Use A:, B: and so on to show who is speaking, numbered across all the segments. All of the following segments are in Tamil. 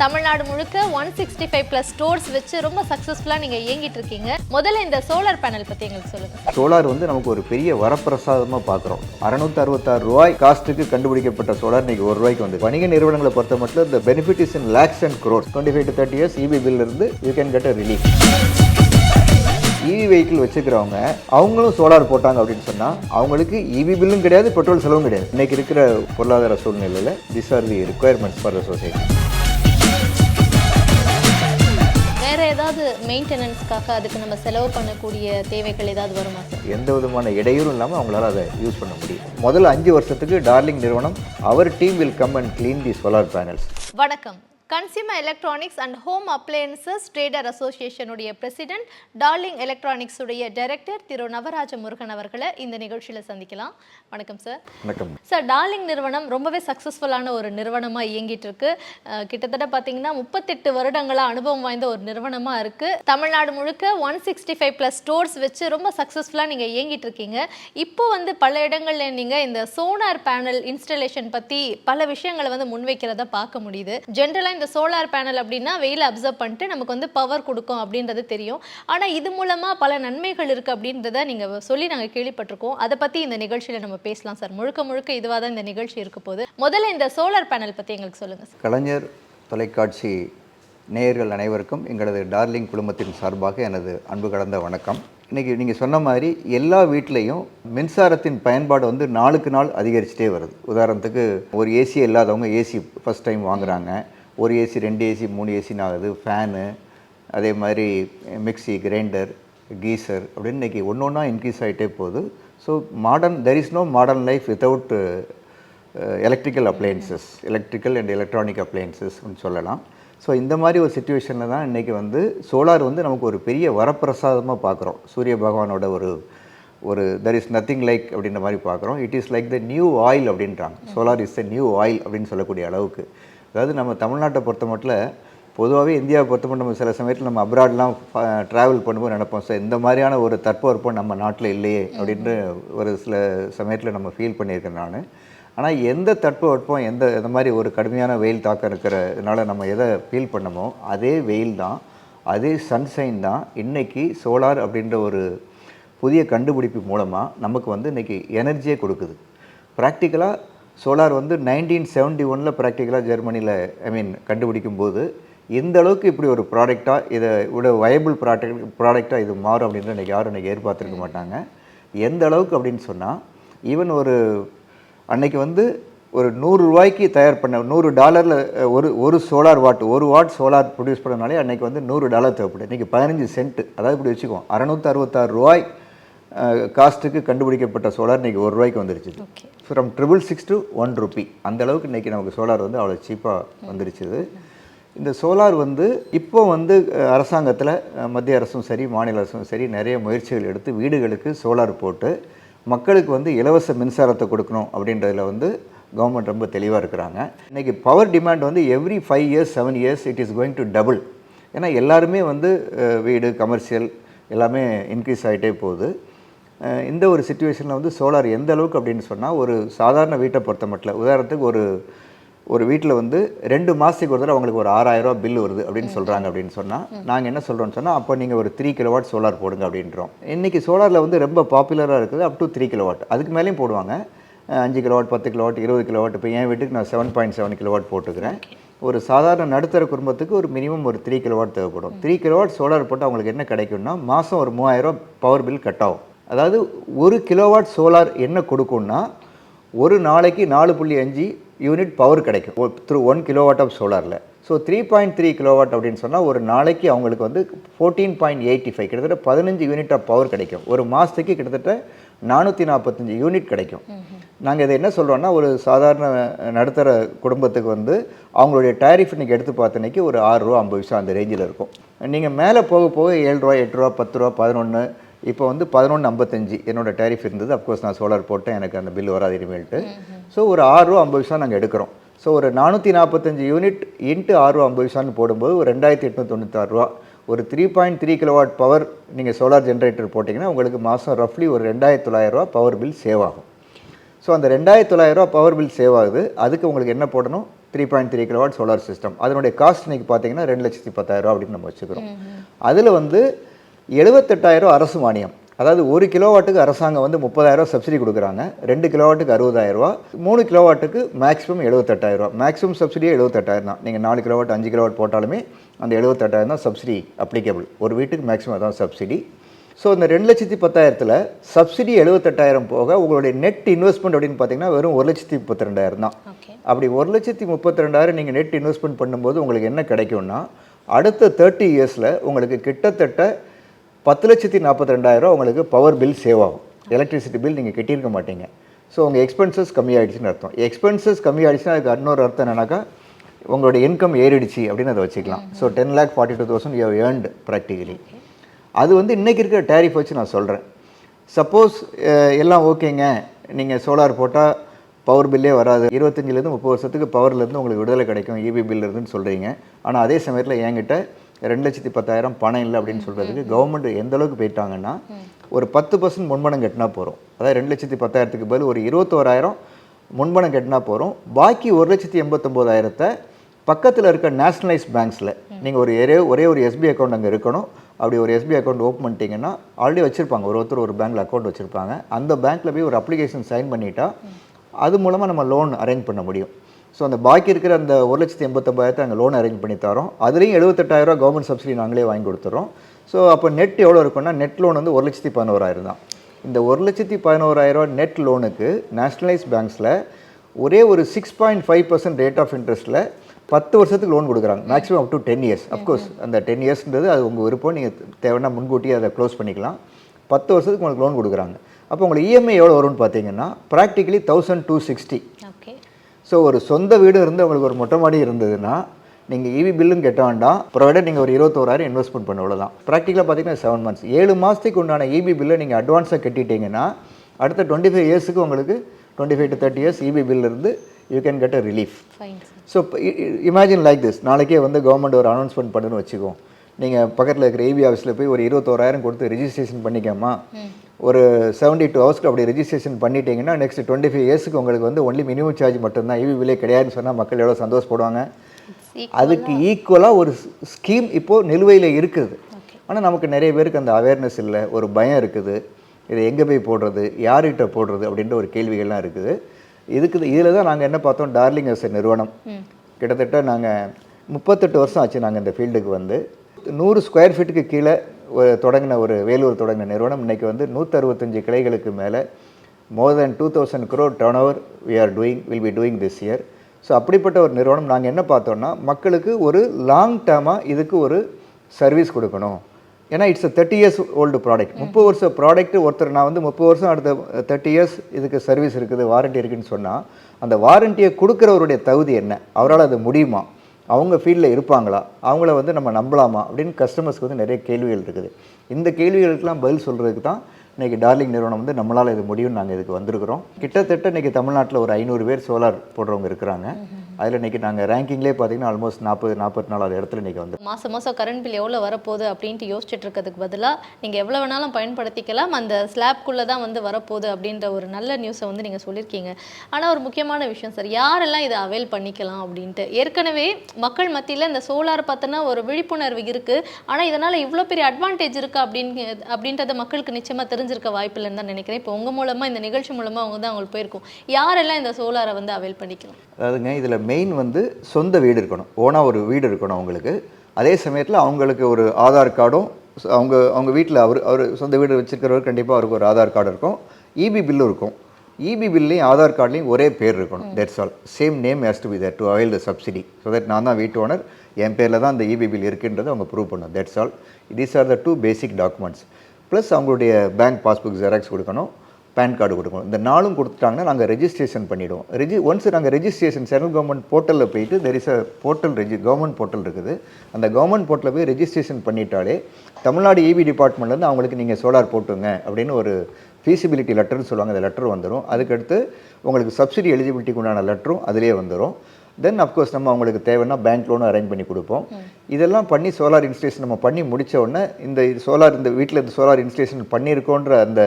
A: தமிழ்நாடு முழுக்க one sixty five plus stores வச்சு ரொம்ப சக்ஸஸ்ஃபுல்லாக நீங்கள் இயங்கிட்டு இருக்கீங்க. முதல்ல இந்த சோலார் பேனல் பற்றி எங்களுக்கு சொல்லுங்கள்
B: சோலார் வந்து நமக்கு ஒரு பெரிய வரப்பிரசாதமாக பார்க்குறோம் அறுநூத்தி அறுபத்தாறு ரூபாய் காஸ்ட்டுக்கு கண்டுபிடிக்கப்பட்ட சோலார் இன்னைக்கு ஒரு ரூபாய்க்கு வந்து வணிக நிறுவனங்களை பொறுத்த மட்டும் இந்த benefit is in lakhs and crores twenty five to thirty years EB bill இருந்து you can get a relief EV vehicle வச்சுக்கிறவங்க அவங்களும் சோலார் போட்டாங்க அப்படின்னு சொன்னால் அவங்களுக்கு இவி பில்லும் கிடையாது பெட்ரோல் செலவும் கிடையாது. இன்னைக்கு இருக்கிற பொருளாதார சூழ்நிலையில் this are the requirements for the society
A: ஏதாவது மெயின்டெனன்ஸ்க்காக அதுக்கு நம்ம செலவு பண்ணக்கூடிய தேவைகள் ஏதாவது வருமா சார்
B: எந்த விதமான இடையூறும் இல்லாமல் அவங்களால அதை யூஸ் பண்ண முடியும். முதல்ல அஞ்சு வருஷத்துக்கு டார்லிங் நிறுவனம் our team will come and clean the solar panels
A: வணக்கம். Consumer electronics and home appliances trader அசோசியேஷனுடைய president Darling electronics உடைய டைரக்டர் திரு நவராஜ முருகன் அவர்களை இந்த நிகழ்ச்சியில் சந்திக்கலாம். வணக்கம் சார்
B: வணக்கம்.
A: சார் டார்லிங் நிறுவனம் ரொம்பவே சக்ஸஸ்ஃபுல்லான ஒரு நிறுவனமாக இயங்கிட்டு இருக்கு. கிட்டத்தட்ட பார்த்தீங்கன்னா முப்பத்தெட்டு வருடங்களா அனுபவம் வாய்ந்த ஒரு நிறுவனமாக இருக்கு. தமிழ்நாடு முழுக்க one sixty five plus stores வச்சு ரொம்ப சக்ஸஸ்ஃபுல்லாக நீங்கள் இயங்கிட்டு இருக்கீங்க. இப்போ வந்து பல இடங்கள்ல நீங்கள் இந்த சோலார் பேனல் இன்ஸ்டலேஷன் பற்றி பல விஷயங்களை வந்து முன்வைக்கிறத பார்க்க முடியுது. ஜென்ரலாக இந்த சோலார் பேனல் அப்படின்னா வெயில அப்சர்வ் பண்ணிட்டு நமக்கு வந்து பவர் கொடுக்கும் அப்படின்றது தெரியும். ஆனால் இது மூலமாக பல நன்மைகள் இருக்குது அப்படின்றத நீங்கள் சொல்லி நாங்கள் கேள்விப்பட்டிருக்கோம். அதை பற்றி இந்த நிகழ்ச்சியில் நம்ம பேசலாம் சார். முழுக்க முழுக்க இதுவாக தான் இந்த நிகழ்ச்சி இருக்க போது முதல்ல இந்த சோலார் பேனல் பற்றி எங்களுக்கு சொல்லுங்கள் சார்.
B: கலைஞர் தொலைக்காட்சி நேயர்கள் அனைவருக்கும் எங்களது டார்லிங் குழுமத்தின் சார்பாக எனது அன்பு கலந்த வணக்கம். இன்றைக்கி நீங்கள் சொன்ன மாதிரி எல்லா வீட்லேயும் மின்சாரத்தின் பயன்பாடு வந்து நாளுக்கு நாள் அதிகரிச்சுட்டே வருது. உதாரணத்துக்கு ஒரு ஏசி இல்லாதவங்க ஏசி ஃபஸ்ட் டைம் வாங்குகிறாங்க ஒரு ஏசி ரெண்டு ஏசி மூணு ஏசின்னு ஆகுது. ஃபேனு அதே மாதிரி மிக்ஸி கிரைண்டர் கீசர் அப்படின்னு இன்றைக்கி ஒன்று ஒன்றா இன்க்ரீஸ் ஆகிட்டே போகுது. So modern there is no modern life without electrical appliances electrical and electronic அப்ளையன்சஸ்னு சொல்லலாம். ஸோ இந்த மாதிரி ஒரு சுச்சுவேஷனில் தான் இன்றைக்கி வந்து சோலார் வந்து நமக்கு ஒரு பெரிய வரப்பிரசாதமாக பார்க்குறோம் சூரிய பகவானோட ஒரு ஒரு தெர் இஸ் நத்திங் லைக் அப்படின்ற மாதிரி பார்க்குறோம் it is like the new oil அப்படின்றாங்க. Solar is the new oil அப்படின்னு சொல்லக்கூடிய அளவுக்கு. அதாவது நம்ம தமிழ்நாட்டை பொறுத்த மட்டும் பொதுவாகவே இந்தியாவை பொறுத்த மட்டும் நம்ம சில சமயத்தில் நம்ம அப்ராட்லாம் ட்ராவல் பண்ணும்போது நினைப்போம் சார் இந்த மாதிரியான ஒரு தட்பவெப்பம் நம்ம நாட்டில் இல்லையே அப்படின்ட்டு ஒரு சில சமயத்தில் நம்ம ஃபீல் பண்ணியிருக்கேன் நான். ஆனால் எந்த தட்பவெப்பம் எந்த இந்த மாதிரி ஒரு கடுமையான வெயில் தாக்கம் இருக்கிறதுனால நம்ம எதை ஃபீல் பண்ணமோ அதே வெயில் தான் அதே சன்ஷைன் தான் இன்றைக்கி சோலார் அப்படின்ற ஒரு புதிய கண்டுபிடிப்பு மூலமாக நமக்கு வந்து இன்றைக்கி எனர்ஜியே கொடுக்குது. ப்ராக்டிக்கலாக சோலார் வந்து நைன்டீன் செவன்டி ஒனில் ப்ராக்டிக்கலாக ஜெர்மனியில் ஐ மீன் கண்டுபிடிக்கும் போது எந்த அளவுக்கு இப்படி ஒரு ப்ராடக்டாக இதை விட வயபிள் ப்ராடக்ட் ப்ராடக்டாக இது மாறும் அப்படின்னு இன்றைக்கி யாரும் இன்றைக்கி எதிர்பார்த்துருக்க மாட்டாங்க. எந்த அளவுக்கு அப்படின்னு சொன்னால் ஈவன் ஒரு அன்னைக்கு வந்து ஒரு நூறு ரூபாய்க்கு தயார் பண்ண நூறு டாலரில் ஒரு ஒரு சோலார் வாட் ஒரு வாட் சோலார் ப்ரொடியூஸ் பண்ணனாலே அன்னைக்கு வந்து நூறு டாலர் தேவைப்படுது இன்றைக்கி பதினஞ்சு சென்ட் அதாவது இப்படி வச்சுக்குவோம் அறநூற்றி அறுபத்தாறு ரூபாய் காஸ்ட்டுக்கு கண்டுபிடிக்கப்பட்ட சோலார் இன்றைக்கி ஒரு ரூபாய்க்கு வந்துருச்சு.
A: Okay.
B: From triple six to one rupee அந்த அளவுக்கு இன்றைக்கி நமக்கு சோலார் வந்து அவ்வளோ சீப்பாக வந்துருச்சுது. இந்த சோலார் வந்து இப்போ வந்து அரசாங்கத்தில் மத்திய அரசும் சரி மாநில அரசும் சரி நிறைய முயற்சிகள் எடுத்து வீடுகளுக்கு சோலார் போட்டு மக்களுக்கு வந்து இலவச மின்சாரத்தை கொடுக்கணும் அப்படின்றதில் வந்து கவர்மெண்ட் ரொம்ப தெளிவாக இருக்கிறாங்க. இன்றைக்கி பவர் டிமாண்ட் வந்து every five years seven years it is going to double ஏன்னா எல்லாருமே வந்து வீடு கமர்ஷியல் எல்லாமே இன்க்ரீஸ் ஆகிட்டே போகுது. இந்த ஒரு சுச்சுவேஷனில் வந்து சோலார் எந்த அளவுக்கு அப்படின்னு சொன்னால் ஒரு சாதாரண வீட்டை பொறுத்த மட்டும் உதாரணத்துக்கு ஒரு ஒரு வீட்டில் வந்து ரெண்டு மாதத்துக்கு ஒரு தடவை அவங்களுக்கு ஒரு ஆறாயிரரூவா பில் வருது அப்படின்னு சொல்கிறாங்க அப்படின்னு சொன்னால் நாங்கள் என்ன சொல்கிறோம்னு சொன்னால் அப்போ நீங்கள் ஒரு த்ரீ கிலோவாட் சோலார் போடுங்க அப்படின்றோம். இன்றைக்கி சோலாரில் வந்து ரொம்ப பாப்புலராக இருக்குது அப் டு த்ரீ கிலோவாட் அதுக்கு மேலேயும் போடுவாங்க. அஞ்சு கிலோவாட் பத்து கிலோவாட் இருபது கிலோவாட் இப்போ என் வீட்டுக்கு நான் செவன் பாயிண்ட் செவன் கிலோவாட் போட்டுக்கிறேன். ஒரு சாதாரண நடுத்தர குடும்பத்துக்கு ஒரு மினிமம் ஒரு த்ரீ கிலோவாட் தேவைப்படும். த்ரீ கிலோவாட் சோலார் போட்டு அவங்களுக்கு என்ன கிடைக்கும்னா மாதம் ஒரு மூவாயிரம் பவர் பில் கட் ஆகும். அதாவது ஒரு கிலோவாட் சோலார் என்ன கொடுக்கும்னா ஒரு நாளைக்கு நாலு புள்ளி அஞ்சு யூனிட் பவர் கிடைக்கும். Through one kilowatt of சோலாரில் so three point three kilowatt அப்படின்னு சொன்னால் ஒரு நாளைக்கு அவங்களுக்கு வந்து ஃபோர்டீன் பாயிண்ட் எயிட்டி ஃபைவ் கிட்டத்தட்ட பதினஞ்சு யூனிட் ஆஃப் பவர் கிடைக்கும். ஒரு மாதத்துக்கு கிட்டத்தட்ட நானூற்றி நாற்பத்தஞ்சு யூனிட் கிடைக்கும். நாங்கள் இதை என்ன சொல்கிறோன்னா ஒரு சாதாரண நடுத்தர குடும்பத்துக்கு வந்து அவங்களுடைய டேரிஃப் இன்றைக்கி எடுத்து பார்த்தனைக்கு ஒரு ஆறு ரூபா ஐம்பது பைசா அந்த ரேஞ்சில் இருக்கும். நீங்கள் மேலே போக போக ஏழு ரூபா எட்டு ரூபா பத்து ரூபா பதினொன்று இப்போ வந்து பதினொன்று ஐம்பத்தஞ்சு என்னோட டேரிஃப் இருந்தது. அப்கோர்ஸ் நான் சோலார் போட்டேன். எனக்கு அந்த பில் வராது இனிமேல்ட்டு. ஸோ ஒரு ஆறு ரூபா ஐம்பது பைசா நாங்கள் எடுக்கிறோம். ஸோ ஒரு நானூற்றி நாற்பத்தஞ்சு யூனிட் இன்ட்டு ஆறு ரூபா ஐம்பது பைசான்னு போடும்போது ஒரு ரெண்டாயிரத்தி எட்நூற்றி தொண்ணூத்தாறு ரூபா. ஒரு three point three kilowatt power நீங்கள் சோலார் ஜென்ரேட்டர் போட்டிங்கன்னா உங்களுக்கு மாதம் ரஃப்லி ஒரு ரெண்டாயிரத்தி தொள்ளாயிரரூவா பவர் பில் சேவ் ஆகும். ஸோ அந்த ரெண்டாயிரத்தி தொள்ளாயிரரூவா பவர் பில் சேவ் ஆகுது. அதுக்கு உங்களுக்கு என்ன போடணும்? Three point three kilowatt solar system அதனுடைய காஸ்ட் இன்னைக்கு பார்த்தீங்கன்னா ரெண்டு லட்சத்தி பத்தாயிரம் அப்படின்னு நம்ம வச்சுக்கிறோம். அதில் வந்து எழுபத்தெட்டாயிரம் அரசு மானியம். அதாவது ஒரு கிலோவாட்டுக்கு அரசாங்கம் வந்து முப்பதாயிரம் சப்சிடி கொடுக்குறாங்க. ரெண்டு கிலோவாட்டுக்கு அறுபதாயிரம் ரூபா மூணு கிலோவாட்டுக்கு மேக்ஸிமம் எழுபத்தெட்டாயிரம் ரூபா மேக்ஸிமம் சப்சிடியே எழுபத்தெட்டாயிரம் தான். நீங்கள் நாலு கிலோவாட் அஞ்சு கிலோவாட் போட்டாலுமே அந்த எழுபத்தெட்டாயிரம் தான் சப்சிடி அப்ளிகபிள் ஒரு வீட்டுக்கு மேக்ஸிமம் அதான் சப்சிடி ஸோ இந்த ரெண்டு லட்சத்தி பத்தாயிரத்தில் சப்சிடி எழுபத்தெட்டாயிரம் போக உங்களுடைய நெட் இன்வெஸ்ட்மெண்ட் அப்படின்னு பார்த்தீங்கன்னா வெறும் ஒரு லட்சத்தி முப்பத்தி ரெண்டாயிரம் தான் அப்படி ஒரு லட்சத்தி முப்பத்தி ரெண்டாயிரம் நீங்கள் நெட் இன்வெஸ்ட்மெண்ட் பண்ணும்போது உங்களுக்கு என்ன கிடைக்கும்னா அடுத்த தேர்ட்டி இயர்ஸில் உங்களுக்கு கிட்டத்தட்ட பத்து லட்சத்தி நாற்பத்தி ரெண்டாயிரம் உங்களுக்கு பவர் பில் சேவ் ஆகும். எலக்ட்ரிசிட்டி பில் நீங்கள் கட்டியிருக்க மாட்டீங்க. ஸோ உங்கள் எக்ஸ்பென்சஸ் கம்மியாயிடுச்சுன்னு அர்த்தம். எக்ஸ்பென்சஸ் கம்மியாயிடுச்சுன்னா அதுக்கு இன்னொரு அர்த்தம் என்னன்னாக்கா உங்களோட இன்கம் ஏறிடுச்சு அப்படின்னு அதை வச்சுக்கலாம். So ten lakh forty two thousand you earned practically அது வந்து இன்றைக்கி இருக்கிற டேரிஃப் வச்சு நான் சொல்கிறேன் சப்போஸ் எல்லாம் ஓகேங்க. நீங்கள் சோலார் போட்டால் பவர் பில்லே வராது. இருபத்தஞ்சிலேருந்து முப்பது வருஷத்துக்கு பவர்லேருந்து உங்களுக்கு விடுதலை கிடைக்கும். இபி பில் இருந்துன்னு சொல்கிறீங்க ஆனால் அதே சமயத்தில் என்கிட்ட ரெண்டு லட்சத்தி பத்தாயிரம் பணம் இல்லை அப்படின்னு சொல்கிறதுக்கு கவர்மெண்ட் எந்த அளவுக்கு போயிட்டாங்கன்னா ஒரு பத்து பர்சன்ட் முன்பணம் கட்டினா போகிறோம் அதாவது ரெண்டு லட்சத்தி பத்தாயிரத்துக்கு பதில் ஒரு இருபத்தோராயிரம் முன்பணம் கட்டினா போகிறோம் பாக்கி ஒரு லட்சத்தி எண்பத்தொம்போதாயிரத்தை பக்கத்தில் இருக்க நேஷனலைஸ் பேங்க்ஸில் நீங்கள் ஒரு ஒரே ஒரே ஒரு எஸ்பி அக்கௌண்ட் அங்கே இருக்கணும். அப்படி ஒரு எஸ்பி அக்கௌண்ட் ஓப்பன் பண்ணிட்டீங்கன்னா ஆல்ரெடி வச்சுருப்பாங்க. ஒரு ஒருத்தர் ஒரு பேங்க்கில் அக்கௌண்ட் வச்சுருப்பாங்க. அந்த பேங்க்கில் போய் ஒரு அப்ளிகேஷன் சைன் பண்ணிட்டா அது மூலமாக நம்ம லோன் அரேஞ்ச் பண்ண முடியும். ஸோ அந்த பாக்கி இருக்கிற அந்த ஒரு லட்சத்தி எண்பத்தொம்பதாயிரத்தை நாங்கள் லோன் அரேஞ்ச் பண்ணி தரோம். அதுலேயும் எழுபத்தெட்டாயிரம் கவர்மெண்ட் சப்சிடி நாங்களே வாங்கி கொடுத்துறோம். ஸோ அப்போ நெட் எவ்வளோ இருக்குன்னா நெட் லோன் வந்து ஒரு லட்சத்தி பதினோராயிரம் தான். இந்த ஒரு லட்சத்தி பதினோராயிரம் நெட் லோனுக்கு நேஷ்னலைஸ் பேங்க்ஸில் ஒரே ஒரு six point five percent rate of இன்ட்ரெஸ்ட்டில் பத்து வருஷத்துக்கு லோன் கொடுக்குறாங்க. Maximum up to ten years of course அந்த டென் இயர்ஸ்ன்றது அது உங்கள் விருப்பம். நீங்கள் தேவைன்னா முன்கூட்டியே அதை க்ளோஸ் பண்ணிக்கலாம். பத்து வருஷத்துக்கு உங்களுக்கு லோன் கொடுக்குறாங்க. அப்போ உங்களுக்கு இஎம்ஐ எவ்வளோ வரும்னு பார்த்தீங்கன்னா practically thousand two sixty so ஒரு சொந்த வீடு இருந்து உங்களுக்கு ஒரு மொட்டை மாடி இருந்ததுன்னா நீங்கள் இவி பில்லும் கட்ட வேண்டாம். ப்ரொவைடர் நீங்கள் ஒரு இருபத்தோராயிரம் இன்வெஸ்ட்மெண்ட் பண்ண அவ்வளோதான் ப்ராக்டிக்கலாக பார்த்தீங்கன்னா செவன் மந்த்ஸ் ஏழு மாதத்துக்கு உண்டான இபி பில்லை நீங்கள் அட்வான்ஸாக கட்டிட்டீங்கன்னா அடுத்த டுவெண்ட்டி ஃபைவ் இயர்ஸுக்கு உங்களுக்கு twenty five to thirty years EB bill இருந்து you can get a relief so imagine like this நாளைக்கே வந்து கவர்மெண்ட் ஒரு அனௌன்ஸ்மெண்ட் பண்ணுன்னு வச்சுக்கோ. நீங்கள் பக்கத்தில் இருக்கிற ஏபி ஆஃபீஸில் போய் ஒரு இருபத்தோராயிரம் கொடுத்து ரெஜிஸ்ட்ரேஷன் பண்ணிக்கம்மா ஒரு செவன்டி டூ ஹவர்ஸ்க்கு அப்படி ரெஜிஸ்ட்ரேஷன் பண்ணிட்டீங்கன்னா நெக்ஸ்ட் டுவெண்ட்டி ஃபைவ் இயர்ஸ்க்கு உங்களுக்கு வந்து ஒன்லி மினிமம் சார்ஜ் மட்டும்தான். இவி விலை கிடையாதுன்னு சொன்னால் மக்கள் எவ்வளோ சந்தோஷப்படுவாங்க? அதுக்கு ஈக்குவலாக ஒரு ஸ்கீம் இப்போது நிலுவையில் இருக்குது. ஆனால் நமக்கு நிறைய பேருக்கு அந்த அவேர்னஸ் இல்லை ஒரு பயம் இருக்குது. இதை எங்கே போய் போடுறது? யார்கிட்ட போடுறது? அப்படின்ற ஒரு கேள்விகள்லாம் இருக்குது. இதுக்கு இதில் தான் நாங்கள் என்ன பார்த்தோம்? டார்லிங் எஸ் நிறுவனம். கிட்டத்தட்ட நாங்கள் முப்பத்தெட்டு வருஷம் ஆச்சு நாங்கள் இந்த ஃபீல்டுக்கு வந்து. நூறு ஸ்கொயர் ஃபீட்டுக்கு கீழே ஒரு தொடங்கின ஒரு வேலூர் தொடங்கின நிறுவனம் இன்றைக்கி வந்து நூற்றறுபத்தஞ்சு கிளைகளுக்கு மேலே more then two thousand crore turn over we are doing will be doing this year so அப்படிப்பட்ட ஒரு நிறுவனம் நாங்கள் என்ன பார்த்தோம்னா மக்களுக்கு ஒரு லாங் டேர்மாக இதுக்கு ஒரு சர்வீஸ் கொடுக்கணும். ஏன்னா it's a thirty years old product முப்பது வருஷம் ப்ராடக்ட் ஒருத்தர் நான் வந்து முப்பது வருஷம் அடுத்த தேர்ட்டி இயர்ஸ் இதுக்கு சர்வீஸ் இருக்குது வாரண்ட்டி இருக்குன்னு சொன்னால் அந்த வாரண்டியை கொடுக்குறவருடைய தகுதி என்ன? அவரால் அது முடியுமா? அவங்க ஃபீல்டில் இருப்பாங்களா? அவங்கள வந்து நம்ம நம்பலாமா? அப்படின்னு கஸ்டமர்ஸ்க்கு வந்து நிறைய கேள்விகள் இருக்குது. இந்த கேள்விகளுக்கெல்லாம் பதில் சொல்கிறதுக்கு தான் இன்றைக்கி டார்லிங் நிறுவனம் வந்து நம்மளால் இது முடியும்னு நாங்கள் இதுக்கு வந்திருக்கிறோம். கிட்டத்தட்ட இன்றைக்கி தமிழ்நாட்டில் ஒரு ஐநூறு பேர் சோலார் போடுறவங்க இருக்கிறாங்க. அதில் இன்றைக்கி நாங்கள் ரேங்கிங்லேயே பார்த்தீங்கன்னா ஆல்மோஸ்ட் நாற்பது நாற்பத்தி நாலாவது இடத்துல இன்றைக்கி வந்து
A: மாதம் மாதம் கரண்ட் பில் எவ்வளோ வரப்போகுது அப்படின்ட்டு யோசிச்சுட்டு இருக்கிறதுக்கு பதிலாக நீங்கள் எவ்வளோ வேணாலும் பயன்படுத்திக்கலாம். அந்த ஸ்லாப்குள்ளே தான் வந்து வரப்போகுது அப்படின்ற ஒரு நல்ல நியூஸை வந்து நீங்கள் சொல்லியிருக்கீங்க. ஆனால் ஒரு முக்கியமான விஷயம் சார் யாரெல்லாம் இதை அவைல் பண்ணிக்கலாம் அப்படின்ட்டு? ஏற்கனவே மக்கள் மத்தியில் இந்த சோலார் பார்த்தோன்னா ஒரு விழிப்புணர்வு இருக்குது ஆனால் இதனால் இவ்வளோ பெரிய அட்வான்டேஜ் இருக்குது அப்படின்னு அப்படின்றத மக்களுக்கு நிச்சயமாக தெரிஞ்சிருக்க வாய்ப்பு இல்லைன்னு தான் நினைக்கிறேன். இப்போ உங்கள் மூலமாக இந்த நிகழ்ச்சி மூலமாக அவங்க தான் அவங்களுக்கு போயிருக்கும். யாரெல்லாம் இந்த சோலாரை வந்து அவைல் பண்ணிக்கலாம்?
B: அதாவதுங்க இதில் மெயின் வந்து சொந்த வீடு இருக்கணும். ஓனாக ஒரு வீடு இருக்கணும் அவங்களுக்கு. அதே சமயத்தில் அவங்களுக்கு ஒரு ஆதார் கார்டும் அவங்க அவங்க வீட்டில் அவர் அவர் சொந்த வீடு வச்சிருக்கிறவர் கண்டிப்பாக அவருக்கு ஒரு ஆதார் கார்டு இருக்கும். இபி பில்லும் இருக்கும். இபி பில்லையும் ஆதார் கார்ட்லேயும் ஒரே பேர் இருக்கணும். That's all same name has to be there to avail the subsidy so that நான் தான் வீட்டு ஓனர் என் பேரில் தான் அந்த இபி பில் இருக்குன்றதை அவங்க ப்ரூவ் பண்ணணும். That's all these are the two basic documents plus அவங்களுடைய பேங்க் பாஸ்புக் ஜெராக்ஸ் கொடுக்கணும். பேன் கார்டு கொடுக்கணும். இந்த நாளும் கொடுத்துட்டாங்கன்னா நாங்கள் ரெஜிஸ்ட்ரேஷன் பண்ணிவிடுவோம் ரெஜி ஒன்ஸ் நாங்கள் ரெஜிஸ்ட்ரேஷன் சென்ட்ரல் கவர்மெண்ட் போர்ட்டலில் போயிட்டு there is a portal reg government portal இருக்குது. அந்த கவர்மெண்ட் போர்ட்டலில் போய் ரெஜிஸ்ட்ரேஷன் பண்ணிட்டாலே தமிழ்நாடு இபி டிபார்ட்மெண்ட்லேருந்து அவங்களுக்கு நீங்கள் சோலார் போட்டுங்க அப்படின்னு ஒரு ஃபீசிபிலிட்டி லெட்டர்னு சொல்லுவாங்க. அந்த லெட்டர் வந்துடும் அதுக்கடுத்து உங்களுக்கு சப்சிடி எலிஜிபிலிட்டிக்கு உண்டான லெட்டரும் அதிலே வந்துடும் தென் அஃப்கோர்ஸ் நம்ம அவங்களுக்கு தேவைன்னா பேங்க் லோனும் அரேஞ்ச் பண்ணி கொடுப்போம். இதெல்லாம் பண்ணி சோலார் இன்ஸ்டலேஷன் நம்ம பண்ணி முடிச்ச உடனே இந்த சோலார் இந்த வீட்டில் இந்த சோலார் இன்ஸ்டலேஷன் பண்ணியிருக்கோன்ற அந்த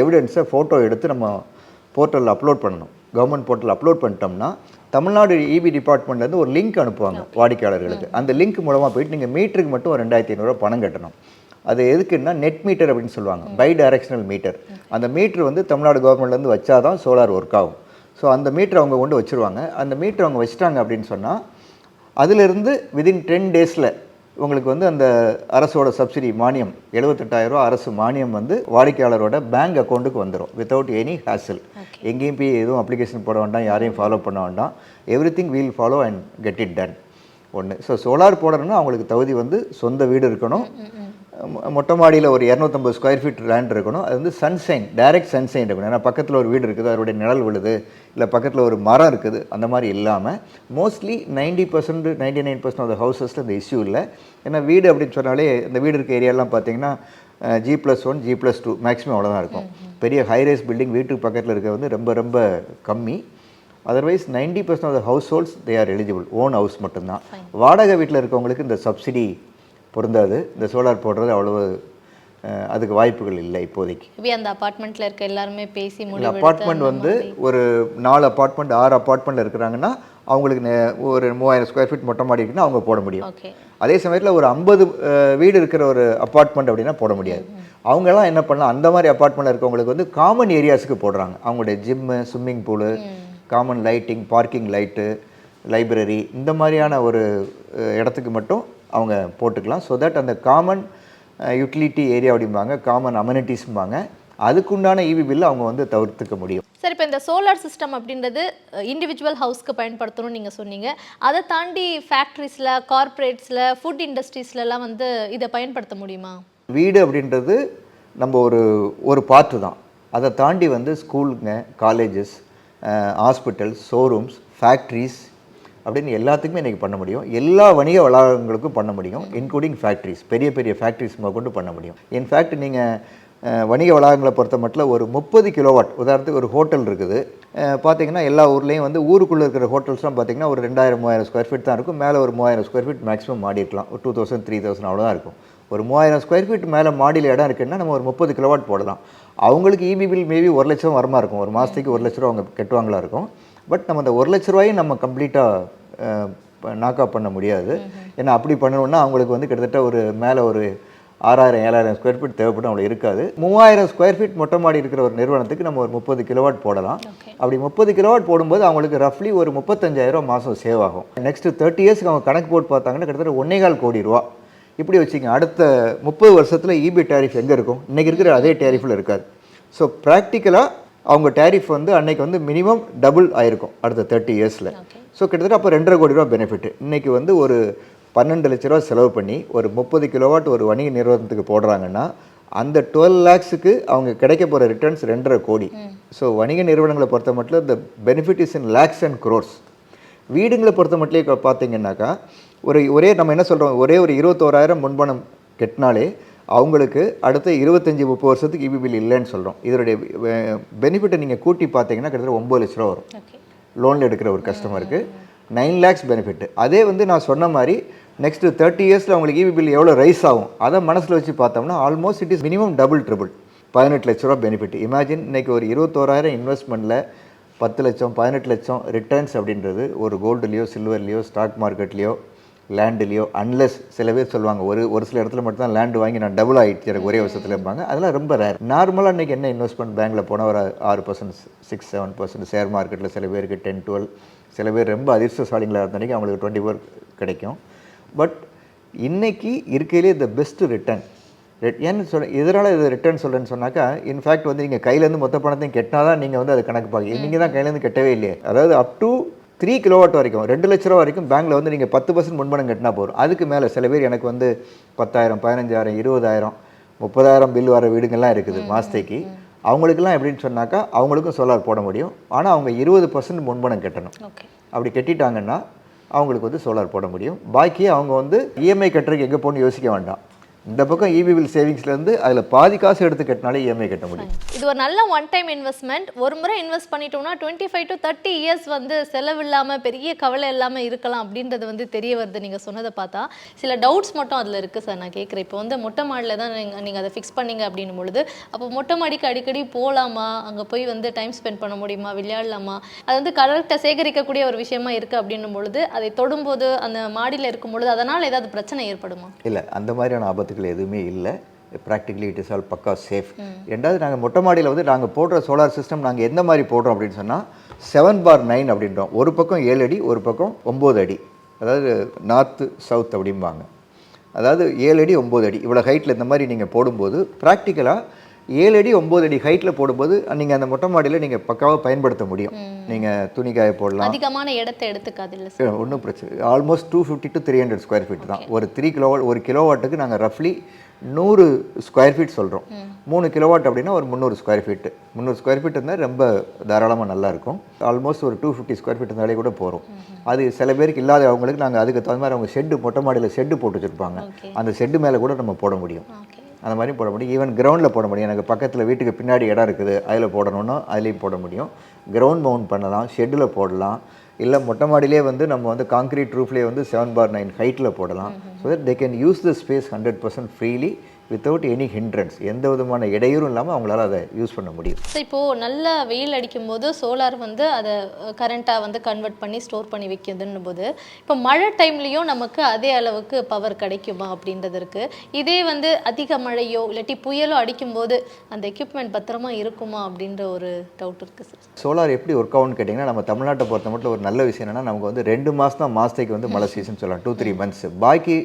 B: எவிடன்ஸை ஃபோட்டோ எடுத்து நம்ம போர்ட்டலில் அப்லோட் பண்ணணும். கவர்மெண்ட் போர்ட்டலில் அப்லோட் பண்ணிட்டோம்னா தமிழ்நாடு இபி டிபார்ட்மெண்ட்லேருந்து ஒரு லிங்க் அனுப்புவாங்க வாடிக்கையாளர்களுக்கு. அந்த லிங்க் மூலமாக போயிட்டு நீங்கள் மீட்டருக்கு மட்டும் ஒரு ரெண்டாயிரத்தி ஐநூறுரூவா பணம் கட்டணும். அது எதுக்குன்னா நெட் மீட்டர் அப்படின்னு சொல்லுவாங்க. பை டைரக்ஷனல் மீட்டர் அந்த மீட்டர் வந்து தமிழ்நாடு கவர்மெண்ட்லேருந்து வச்சாதான் சோலார் ஒர்க் ஆகும். ஸோ அந்த மீட்டர் அவங்க கொண்டு வச்சுருவாங்க. அந்த மீட்டர் அவங்க வச்சிட்டாங்க அப்படின்னு சொன்னால் அதிலிருந்து விதின் டென் டேஸில் உங்களுக்கு வந்து அந்த அரசோட சப்சிடி மானியம் 78000 ரூபா அரசு மானியம் வந்து வாடிக்கையாளரோட பேங்க் அக்கௌண்ட்டுக்கு வந்துடும் வித்தவுட் எனி ஹேசல் எங்கேயும் போய் எதுவும் அப்ளிகேஷன் போட வேண்டாம் யாரையும் ஃபாலோ பண்ண வேண்டாம். Everything will follow and get it done ஒன்று ஸோ சோலார் போடணும்னா அவங்களுக்கு தகுதி வந்து சொந்த வீடு இருக்கணும். மொட்டை மாடியில் ஒரு இரநூத்தம்பது ஸ்கொயர் ஃபீட் லேண்ட் இருக்கணும். அது வந்து சன்சைன் டைரக்ட் சன்சைன் இருக்கணும். ஏன்னா பக்கத்தில் ஒரு வீடு இருக்குது அதோடைய நிழல் விழுது இல்லை பக்கத்தில் ஒரு மரம் இருக்குது அந்த மாதிரி இல்லாமல் mostly ninety percent ninety nine percent of ஹவுசஸில் இந்த இஷ்யூ இல்லை. ஏன்னா வீடு அப்படின்னு சொன்னாலே இந்த வீடு இருக்க ஏரியாலாம் பார்த்தீங்கன்னா G plus one G plus two maximum அவ்வளோதான் இருக்கும். பெரிய ஹைரேஸ் பில்டிங் வீட்டுக்கு பக்கத்தில் இருக்க வந்து ரொம்ப ரொம்ப கம்மி. Otherwise ninety percent of the household they are eligible own house மட்டும்தான் வாடகை வீட்டில் இருக்கவங்களுக்கு இந்த சப்சிடி பொருந்தாது. இந்த சோலார் போடுறது அவ்வளவு அதுக்கு வாய்ப்புகள் இல்லை இப்போதைக்கு.
A: அந்த அபார்ட்மெண்ட்ல இருக்க எல்லாருமே பேசி முடிவு
B: அப்பார்ட்மெண்ட் வந்து ஒரு நாலு அப்பார்ட்மெண்ட் ஆறு அப்பார்ட்மெண்ட் இருக்கிறாங்கன்னா அவங்களுக்கு ஒரு மூவாயிரம் ஸ்கொயர் ஃபீட் மொட்டை மாடி இருக்குன்னா அவங்க போட முடியும். அதே சமயத்தில் ஒரு ஐம்பது வீடு இருக்கிற ஒரு அப்பார்ட்மெண்ட் அப்படின்னா போட முடியாது. அவங்கெல்லாம் என்ன பண்ணலாம் அந்த மாதிரி அப்பார்ட்மெண்ட்டில் இருக்கவங்களுக்கு வந்து காமன் ஏரியாஸுக்கு போடுறாங்க. அவங்களுடைய gym swimming pool common lighting parking light library இந்த மாதிரியான ஒரு இடத்துக்கு மட்டும் அவங்க போட்டுக்கலாம். ஸோ தட் அந்த காமன் யூட்டிலிட்டி ஏரியா அப்படிம்பாங்க காமன் அமெனிட்டிஸ்ம்பாங்க அதுக்குண்டான இவி பில்லை அவங்க வந்து தவிர்த்துக்க முடியும்.
A: சார் இப்போ இந்த சோலார் சிஸ்டம் அப்படின்றது இண்டிவிஜுவல் ஹவுஸ்க்கு பயன்படுத்தணும்னு நீங்கள் சொன்னீங்க. அதை தாண்டி ஃபேக்ட்ரிஸில் கார்ப்பரேட்ஸில் ஃபுட் இண்டஸ்ட்ரீஸ்லலாம் வந்து இதை பயன்படுத்த முடியுமா?
B: வீடு அப்படின்றது நம்ம ஒரு ஒரு பார்ட்டு தான். அதை தாண்டி வந்து ஸ்கூலுங்க காலேஜஸ் ஹாஸ்பிட்டல்ஸ் ஷோரூம்ஸ் ஃபேக்ட்ரிஸ் அப்படின்னு எல்லாத்துக்குமே இன்றைக்கி பண்ண முடியும். எல்லா வணிக வளாகங்களுக்கும் பண்ண முடியும். இன்க்ளூடிங் ஃபேக்ட்ரிஸ் பெரிய பெரிய ஃபேக்ட்ரிஸ் கொண்டு பண்ண முடியும். இன்ஃபேக்ட் நீங்கள் வணிக வளாகங்களை பொறுத்த மட்டும் ஒரு முப்பது கிலோவாட் உதாரணத்துக்கு ஒரு ஹோட்டல் இருக்குது. பார்த்தீங்கன்னா எல்லா ஊர்லேயும் வந்து ஊருக்குள்ளே இருக்கிற ஹோட்டல்ஸ்லாம் பார்த்தீங்கன்னா ஒரு ரெண்டாயிரம் மூவாயிரம் ஸ்கொயர் ஃபீட் தான் இருக்கும். மேலே ஒரு மூவாயிரம் ஸ்கொயர் ஃபீட் மேக்ஸிமம் மாடி இருக்கலாம் ஒரு டூ தௌசண்ட் த்ரீ தௌசண்ட் அவ்வளோதான் இருக்கும். ஒரு மூவாயிரம் ஸ்கொயர் ஃபீட் மேலே மாடியில் இடம் இருக்குன்னா நம்ம ஒரு முப்பது கிலோவாட் போடலாம். அவங்களுக்கு இபி பில் மேபி ஒரு லட்சம் வரமா இருக்கும். ஒரு மாதத்துக்கு ஒரு லட்ச ரூபா அவங்க கட்டுவாங்களா இருக்கும். பட் நம்ம அந்த ஒரு லட்ச ரூபாயும் நம்ம கம்ப்ளீட்டாக நாக்கா பண்ண முடியாது. ஏன்னா அப்படி பண்ணணும்னா அவங்களுக்கு வந்து கிட்டத்தட்ட ஒரு மேலே ஒரு ஆறாயிரம் ஏழாயிரம் ஸ்கொயர் ஃபீட் தேவைப்படும் அவ்வளோ இருக்காது. மூவாயிரம் ஸ்கொயர் ஃபீட் மொட்டை மாடி இருக்கிற ஒரு நிறுவனத்துக்கு நம்ம ஒரு முப்பது கிலோவாட் போடலாம். அப்படி முப்பது கிலோவாட் போடும்போது அவங்களுக்கு ரஃப்லி ஒரு முப்பத்தஞ்சாயிரம் மாதம் சேவ் ஆகும். நெக்ஸ்ட் தேர்ட்டி இயர்ஸ்க்கு அவங்க கணக்கு போட்டு பார்த்தாங்கன்னா கிட்டத்தட்ட ஒன்னேகால் கோடி ரூபா. இப்படி வச்சுங்க அடுத்த முப்பது வருஷத்தில் இபி டேரிஃப் எங்கே இருக்கும்? இன்றைக்கி இருக்கிற அதே டேரிஃபில் இருக்காது. ஸோ ப்ராக்டிக்கலாக அவங்க டேரிஃப் வந்து அன்னைக்கு வந்து மினிமம் டபுள் ஆயிருக்கும் அடுத்த தேர்ட்டி இயர்ஸில் ஸோ கிட்டத்தட்ட அப்போ ரெண்டரை கோடி ரூபா பெனிஃபிட் இன்னைக்கு வந்து ஒரு பன்னெண்டு லட்ச ரூபா செலவு பண்ணி ஒரு முப்பது கிலோவாட் ஒரு வணிக நிறுவனத்துக்கு போடுறாங்கன்னா அந்த டுவெல் லேக்ஸுக்கு அவங்க கிடைக்க போகிற ரிட்டர்ன்ஸ் ரெண்டரை கோடி. ஸோ வணிக நிறுவனங்களை பொறுத்த மட்டும் இந்த benefit is in lakhs and crores வீடுங்களை பொறுத்த மட்டும் பார்த்தீங்கன்னாக்கா ஒரு ஒரே நம்ம என்ன சொல்கிறோம் ஒரே ஒரு இருபத்தோராயிரம் முன்பணம் கெட்டினாலே அவங்களுக்கு அடுத்த இருபத்தஞ்சி முப்பது வருஷத்துக்கு இபி பில் இல்லைன்னு சொல்கிறோம் இதனுடைய பெனிஃபிட்டை நீங்கள் கூட்டி பார்த்தீங்கன்னா கிட்டத்தட்ட ஒம்பது லட்ச ரூபா வரும். லோனில் எடுக்கிற ஒரு கஸ்டமருக்கு நைன் லேக்ஸ் பெனிஃபிட் அதே வந்து நான் சொன்ன மாதிரி நெக்ஸ்ட் தேர்ட்டி இயர்ஸில் அவங்களுக்கு இபி பில் எவ்வளோ ரைஸ் ஆகும்? அதை மனசில் வச்சு பார்த்தோம்னா almost it is minimum double triple பதினெட்டு லட்ச ரூபா பெனிஃபிட் இமேஜின் இன்னைக்கு ஒரு இருபத்தோராயிரம் இன்வெஸ்ட்மெண்ட்டில் பத்து லட்சம் பதினெட்டு லட்சம் ரிட்டர்ன்ஸ் அப்படின்றது ஒரு கோல்டுலேயோ சில்வர்லேயோ ஸ்டாக் மார்க்கெட்லேயோ லேண்டுலேயோ அன்லெஸ் சில பேர் சொல்லுவாங்க ஒரு ஒரு சில இடத்துல மட்டும் தான் லேண்டு வாங்கி நான் டபுள் ஆகிடுச்சு எனக்கு ஒரே வருஷத்தில் இருப்பாங்க. அதெல்லாம் ரொம்ப ரேர் நார்மலாக இன்றைக்கி என்ன இன்வெஸ்ட்மெண்ட் பேங்க்கில் போனால் ஒரு ஆறு percent six seven percent share மார்க்கெட்டில் சில பேருக்கு டென் டுவெல் சில பேர் ரொம்ப அதிர்ஷ்டசாலிங்களாக இருந்தனைக்கு அவங்களுக்கு டுவெண்ட்டி ஃபோர் கிடைக்கும். பட் இன்னைக்கு இருக்கையிலே த பெஸ்ட் ரிட்டர்ன் ஏன்னு சொல்ல எதனால் இது ரிட்டர்ன் சொல்கிறேன்னு சொன்னாக்கா இன்ஃபேக்ட் வந்து நீங்கள் கையிலேருந்து மொத்த பணத்தையும் கெட்டினா தான் நீங்கள் வந்து அதை கணக்கு பார்க்க நீங்கள் தான் கையிலேருந்து கட்டவே இல்லையே. அதாவது அப் டு த்ரீ கிலோவாட் வரைக்கும் ரெண்டு லட்ச ரூபா வரைக்கும் பேங்க்கில் வந்து நீங்கள் பத்து பர்சன்ட் முன்பணம் கட்டினா போதும். அதுக்கு மேலே சில பேர் எனக்கு வந்து பத்தாயிரம் பதினஞ்சாயிரம் இருபதாயிரம் முப்பதாயிரம் பில் வர வீடுங்கள்லாம் இருக்குது மாதத்துக்கு அவங்களுக்கெல்லாம் எப்படின்னு சொன்னாக்கா அவங்களுக்கும் சோலார் போட முடியும். ஆனால் அவங்க இருபது பர்சன்ட் முன்பணம் கட்டணும். அப்படி கட்டிட்டாங்கன்னா அவங்களுக்கு வந்து சோலார் போட முடியும். பாக்கி அவங்க வந்து இஎம்ஐ கட்டுறதுக்கு எங்கே போகணும்னு யோசிக்க வேண்டாம். இந்த பக்கம் இபி பில் சேவிங்ஸ்லேருந்து அதில் பாதி காசு எடுத்து கட்டினாலே இஎம்ஐ கட்ட முடியும்.
A: இது ஒரு நல்ல ஒன் டைம் இன்வெஸ்ட்மெண்ட் ஒரு முறை இன்வெஸ்ட் பண்ணிட்டோம்னா twenty five to thirty years வந்து செலவு இல்லாமல் பெரிய கவலை இல்லாமல் இருக்கலாம் அப்படின்றது வந்து தெரிய வருது. நீங்கள் சொன்னதை பார்த்தா சில டவுட்ஸ் மட்டும் அதில் இருக்குது சார் நான் கேட்குறேன் இப்போ வந்து மொட்டை மாடியில் தான் நீங்கள் நீங்கள் அதை ஃபிக்ஸ் பண்ணீங்க அப்படின்னும் பொழுது அப்போ மொட்டை மாடிக்கு அடிக்கடி போகலாமா அங்கே போய் வந்து டைம் ஸ்பெண்ட் பண்ண முடியுமா? விளையாடலாமா? அது வந்து கரெக்டாக சேகரிக்கக்கூடிய ஒரு விஷயமா இருக்குது அப்படின்னும் பொழுது அதை தொடும்போது அந்த மாடியில் இருக்கும் பொழுது அதனால் ஏதாவது பிரச்சனை ஏற்படுமா?
B: இல்லை அந்த மாதிரியான ஆபத்துகள் எதுவுமே இல்லை. ப்ராக்டிகலி இட் இஸ் ஆல் பக்கா சேஃப் ரெண்டாவது நாங்கள் மொட்டை மாடியில் வந்து நாங்கள் போடுற சோலார் சிஸ்டம் நாங்கள் எந்த மாதிரி போடுறோம் அப்படின்னு சொன்னால் செவன் பார் நைன் அப்படின்றோம். ஒரு பக்கம் ஏழு அடி ஒரு பக்கம் ஒம்பது அடி. அதாவது நார்த்து சவுத் அப்படிம்பாங்க. அதாவது ஏழு அடி ஒம்பது அடி. இவ்வளோ ஹைட்டில் இந்த மாதிரி நீங்கள் போடும்போது ப்ராக்டிக்கலாக ஏழு அடி ஒம்பது அடி ஹைட்டில் போடும்போது நீங்கள் அந்த மொட்டை மாடியில் நீங்கள் பக்காவாக பயன்படுத்த முடியும். நீங்கள் துணி காய போடலாம்.
A: அதிகமான இடத்தை எடுத்துக்காது இல்லை சார்
B: ஒன்றும் பிரச்சனை almost two fifty to three hundred square feet தான். ஒரு த்ரீ கிலோவாட் ஒரு கிலோவாட்டுக்கு நாங்கள் ரஃப்லி நூறு ஸ்கொயர் ஃபீட் சொல்கிறோம் மூணு கிலோவாட் அப்படின்னா ஒரு முந்நூறு ஸ்கொயர் ஃபீட்டு முந்நூறு ஸ்கொயர் ஃபீட் இருந்தால் ரொம்ப தாராளமாக நல்லா இருக்கும். ஆல்மோஸ்ட் ஒரு டூ ஃபிஃப்டி ஸ்கொயர் ஃபீட் இருந்தாலே கூட போகிறோம் அது சில பேருக்கு இல்லாத அவங்களுக்கு நாங்கள் அதுக்கு தகுந்த மாதிரி அவங்க ஷெட்டு மொட்டை மாடியில் ஷெட்டு போட்டு வச்சுருப்பாங்க. அந்த ஷெட்டு மேலே கூட நம்ம போட முடியும். அந்த மாதிரி போட முடியும். ஈவன் கிரவுண்டில் போட முடியும். எனக்கு பக்கத்தில் வீட்டுக்கு பின்னாடி இடம் இருக்குது. அதில் போடணும்னா அதுலேயும் போட முடியும். கிரவுண்ட் மவுண்ட் பண்ணலாம். ஷெட்டில் போடலாம். இல்லை மொட்டை மாடியிலே வந்து நம்ம வந்து கான்க்ரீட் ரூஃப்லேயே வந்து செவன் பார் நைன் ஹைட்டில் போடலாம். So that they can use the space hundred percent freely without any hindrance எந்த விதமான இடையூறும் இல்லாமல் அவங்களால அதை யூஸ் பண்ண முடியும்.
A: ஸோ இப்போது நல்ல வெயில் அடிக்கும் போது சோலார் வந்து அதை கரண்ட்டாக வந்து கன்வெர்ட் பண்ணி ஸ்டோர் பண்ணி வைக்குதுன்னும் போது இப்போ மழை டைம்லேயும் நமக்கு அதே அளவுக்கு பவர் கிடைக்குமா அப்படின்றது இருக்கு. இதே வந்து அதிக மழையோ இல்லாட்டி புயலோ அடிக்கும்போது அந்த எக்யூப்மெண்ட் பத்திரமா இருக்குமா அப்படின்ற ஒரு டவுட் இருக்குது சார்
B: சோலார் எப்படி ஒர்க் ஆகும்னு கேட்டிங்கன்னா நம்ம தமிழ்நாட்டை பொறுத்த மட்டும் ஒரு நல்ல விஷயம் என்னன்னா நமக்கு வந்து ரெண்டு மாதம் தான் மாதத்துக்கு வந்து மழை சீசன் சொல்லலாம் டூ த்ரீ மந்த்ஸ் பாக்கி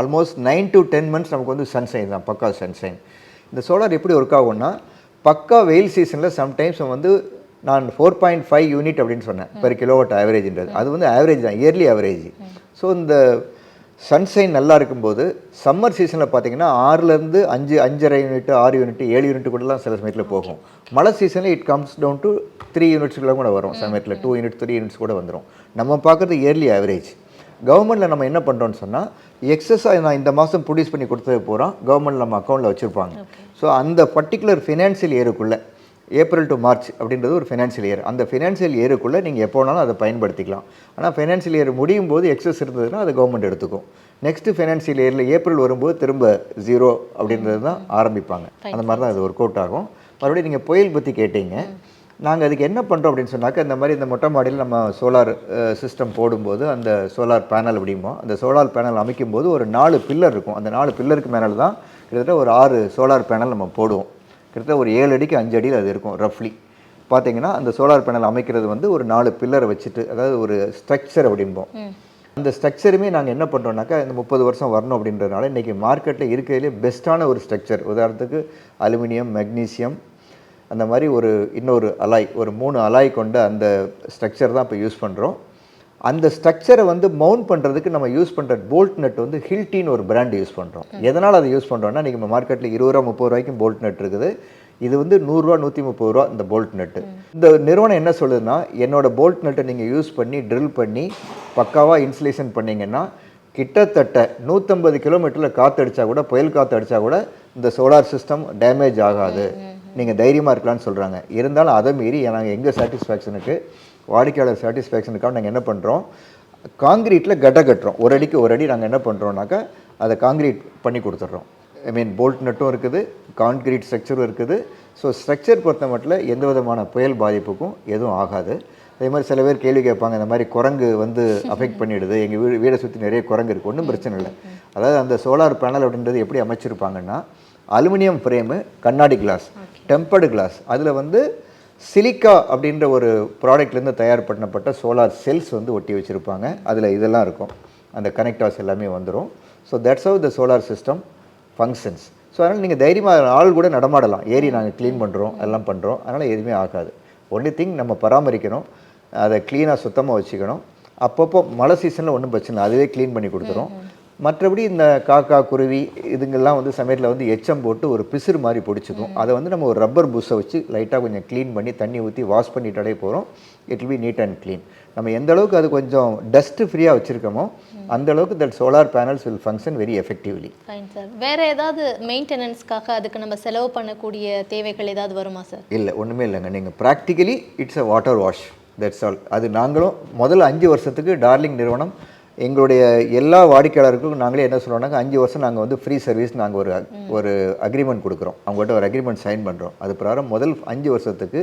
B: almost nine to ten months நமக்கு வந்து சன்ஷைன் தான். பக்கா சன்ஷைன். இந்த சோலார் எப்படி ஒர்க் ஆகும்னா பக்கா வெயில் சீசனில் சம்டைம்ஸ் வந்து நான் ஃபோர் பாயிண்ட் ஃபைவ் யூனிட் அப்படின்னு சொன்னேன் பெர் கிலோவாட் ஆவரேஜ்ன்றது அது வந்து ஆவரேஜ் தான் இயர்லி ஆவரேஜ் ஸோ இந்த சன்ஷைன் நல்லா இருக்கும்போது சம்மர் சீசனில் பார்த்தீங்கன்னா ஆறுலேருந்து அஞ்சு அஞ்சரை யூனிட் ஆறு யூனிட் ஏழு யூனிட் கூடலாம் சில சமயத்தில் போகும். மழை சீசனில் it comes down to three யூனிட்ஸ்க்குள்ள கூட வரும். சமயத்தில் டூ யூனிட் த்ரீ யூனிட்ஸ் கூட வந்துடும் நம்ம பார்க்குறது இயர்லி ஆவரேஜ் கவர்மெண்ட்டில் நம்ம என்ன பண்ணுறோம்னு சொன்னால் எக்ஸஸாக நான் இந்த மாதம் ப்ரொடியூஸ் பண்ணி கொடுத்தது பூரா கவர்மெண்ட் நம்ம அக்கௌண்ட்டில் வச்சுருப்பாங்க. ஸோ அந்த பர்டிகுலர் ஃபினான்ஷியல் இயருக்குள்ளே ஏப்ரல் டு மார்ச் அப்படின்றது ஒரு ஃபினான்ஷியல் இயர் அந்த ஃபினான்ஷியல் இயருக்குள்ளே நீங்கள் எப்போ வேணாலும் அதை பயன்படுத்திக்கலாம். ஆனால் ஃபினான்ஷியல் இயர் முடியும் போது எக்ஸஸ் இருந்ததுன்னா அது கவர்மெண்ட் எடுத்துக்கும். நெக்ஸ்ட்டு ஃபினான்ஷியல் இயரில் ஏப்ரல் வரும்போது திரும்ப ஜீரோ அப்படின்றது தான் ஆரம்பிப்பாங்க. அந்த மாதிரி தான் அது ஒர்க் அவுட் ஆகும். மறுபடியும் நீங்கள் புயல் பற்றி கேட்டீங்க. நாங்கள் அதுக்கு என்ன பண்ணுறோம் அப்படின்னு சொன்னாக்க இந்த மாதிரி இந்த மொட்டை மாடியில் நம்ம சோலார் சிஸ்டம் போடும்போது அந்த சோலார் பேனல் அப்படிமோ அந்த சோலார் பேனல் அமைக்கும் போது ஒரு நாலு பில்லர் இருக்கும். அந்த நாலு பில்லருக்கு மேலே தான் கிட்டத்தட்ட ஒரு ஆறு சோலார் பேனல் நம்ம போடுவோம். கிட்டத்தட்ட ஒரு ஏழு அடிக்கு அஞ்சு அடியில் அது இருக்கும் ரஃப்லி பார்த்தீங்கன்னா அந்த சோலார் பேனல் அமைக்கிறது வந்து ஒரு நாலு பில்லரை வச்சுட்டு அதாவது ஒரு ஸ்ட்ரக்சர் அப்படிம்போம் அந்த ஸ்ட்ரக்சருமே நாங்கள் என்ன பண்ணுறோம்னாக்கா இந்த முப்பது வருஷம் வரணும் அப்படின்றதுனால இன்றைக்கி மார்க்கெட்டில் இருக்கிறதுலே பெஸ்ட்டான ஒரு ஸ்ட்ரக்சர் உதாரணத்துக்கு அலுமினியம் மெக்னீசியம் அந்த மாதிரி ஒரு இன்னொரு அலாய் ஒரு மூணு அலாய் கொண்ட அந்த ஸ்ட்ரக்சர் தான் இப்போ யூஸ் பண்ணுறோம் அந்த ஸ்ட்ரக்சரை வந்து மவுண்ட் பண்ணுறதுக்கு நம்ம யூஸ் பண்ணுற போல்ட் நட் வந்து ஹில்டின்னு ஒரு பிராண்ட் யூஸ் பண்ணுறோம் எதனால் அதை யூஸ் பண்ணுறோம்னா நீங்கள் நம்ம மார்க்கெட்டில் இருபது ரூபா முப்பது ரூபாய்க்கும் போல்ட் நட் இருக்குது. இது வந்து நூறுரூவா நூற்றி முப்பது ரூபா இந்த போல்ட் நட்டு இந்த நிறுவனம் என்ன சொல்லுதுன்னா என்னோட போல்ட் நட்டை நீங்கள் யூஸ் பண்ணி ட்ரில் பண்ணி பக்காவாக இன்சுலேஷன் பண்ணீங்கன்னா கிட்டத்தட்ட நூற்றம்பது கிலோமீட்டரில் காற்று அடித்தா கூட புயல் காற்று அடித்தா கூட இந்த சோலார் சிஸ்டம் டேமேஜ் ஆகாது. நீங்கள் தைரியமாக இருக்கலாம்னு சொல்கிறாங்க இருந்தாலும் அதை மீறி நாங்கள் எங்கள் சாட்டிஸ்ஃபேக்ஷனுக்கு வாடிக்கையாளர் சாட்டிஸ்ஃபேக்ஷனுக்காக நாங்கள் என்ன பண்ணுறோம் காங்கிரீட்டில் கட்டை கட்டுறோம். ஒரு அடிக்கு ஒரு அடி நாங்கள் என்ன பண்ணுறோம்னாக்கா அதை காங்கிரீட் பண்ணி கொடுத்துட்றோம். ஐ மீன் போல்ட் நட்டும் இருக்குது கான்கிரீட் ஸ்ட்ரக்சரும் இருக்குது. ஸோ ஸ்ட்ரக்சர் பொறுத்த மட்டும் எந்த விதமான புயல் பாதிப்புக்கும் எதுவும் ஆகாது. அதே மாதிரி சில பேர் கேள்வி கேட்பாங்க இந்த மாதிரி குரங்கு வந்து அஃபெக்ட் பண்ணிடுது. எங்கள் வீடு வீடை சுற்றி நிறைய குரங்கு இருக்குது ஒன்றும் பிரச்சனை இல்லை. அதாவது அந்த சோலார் பேனல் அப்படின்றது எப்படி அமைச்சிருப்பாங்கன்னா அலுமினியம் ஃப்ரேமு கண்ணாடி கிளாஸ் டெம்பர்டு கிளாஸ் அதில் வந்து சிலிக்கா அப்படின்ற ஒரு ப்ராடக்ட்லேருந்து தயார் பண்ணப்பட்ட சோலார் செல்ஸ் வந்து ஒட்டி வச்சுருப்பாங்க. அதில் இதெல்லாம் இருக்கும். அந்த கனெக்டாஸ் எல்லாமே வந்துடும் so that's how the solar system functions so அதனால் நீங்கள் தைரியமாக ஆள் கூட நடமாடலாம். ஏரி நாங்கள் க்ளீன் பண்ணுறோம் எல்லாம் பண்ணுறோம் அதனால் எதுவுமே ஆகாது. ஒன்லி திங் நம்ம பராமரிக்கணும். அதை க்ளீனாக சுத்தமாக வச்சுக்கணும். அப்பப்போ மழை சீசனில் ஒன்றும் பிரச்சனை இல்லை. அதுவே க்ளீன் பண்ணி கொடுத்துரும். மற்றபடி இந்த காக்கா குருவி இதுங்கெல்லாம் வந்து சமயத்தில் வந்து எச்சம் போட்டு ஒரு பிசிறு மாதிரி பிடிச்சிக்கும். அதை வந்து நம்ம ஒரு ரப்பர் புஷ்ஷை வச்சு லைட்டாக கொஞ்சம் க்ளீன் பண்ணி தண்ணி ஊற்றி வாஷ் பண்ணிட்டாலே போகிறோம் it will be neat and clean நம்ம எந்த அளவுக்கு அது கொஞ்சம் டஸ்ட் ஃப்ரீயாக வச்சுருக்கோமோ அந்த அளவுக்கு that solar panels will function very effectively
A: fine sir வேற ஏதாவது மெயின்டெனன்ஸ்க்காக அதுக்கு நம்ம செலவு பண்ணக்கூடிய தேவைகள் ஏதாவது வருமா சார்
B: இல்லை ஒன்றுமே இல்லைங்க. நீங்கள் practically it's a water wash that's all அது நாங்களும் முதல்ல அஞ்சு வருஷத்துக்கு டார்லிங் நிறுவனம் எங்களுடைய எல்லா வாடிக்கையாளருக்கும் நாங்களே என்ன சொல்கிறோம்னாக்க அஞ்சு வருஷம் நாங்கள் வந்து ஃப்ரீ சர்வீஸ் நாங்கள் ஒரு ஒரு அக்ரிமெண்ட் கொடுக்குறோம். அவங்ககிட்ட ஒரு அக்ரிமெண்ட் சைன் பண்ணுறோம் அது பிரகாரம் முதல் அஞ்சு வருஷத்துக்கு